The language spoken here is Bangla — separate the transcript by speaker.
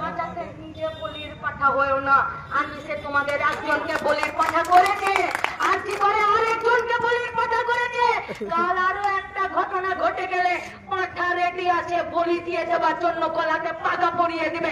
Speaker 1: বাঁচাতে নিজে বলির পাঠা হয়েও না। আমি সে তোমাদের একজনকে বলির পাঠা করেছে। আর কি করে আরেকজনকে বলির পাঠা করেছে। কাল আরও একটা ঘটনা ঘটে গেলে পাঠা রেডি আছে, বলি দিয়ে দেওয়ার জন্য গলাতে পাগা পরিয়ে দিবে।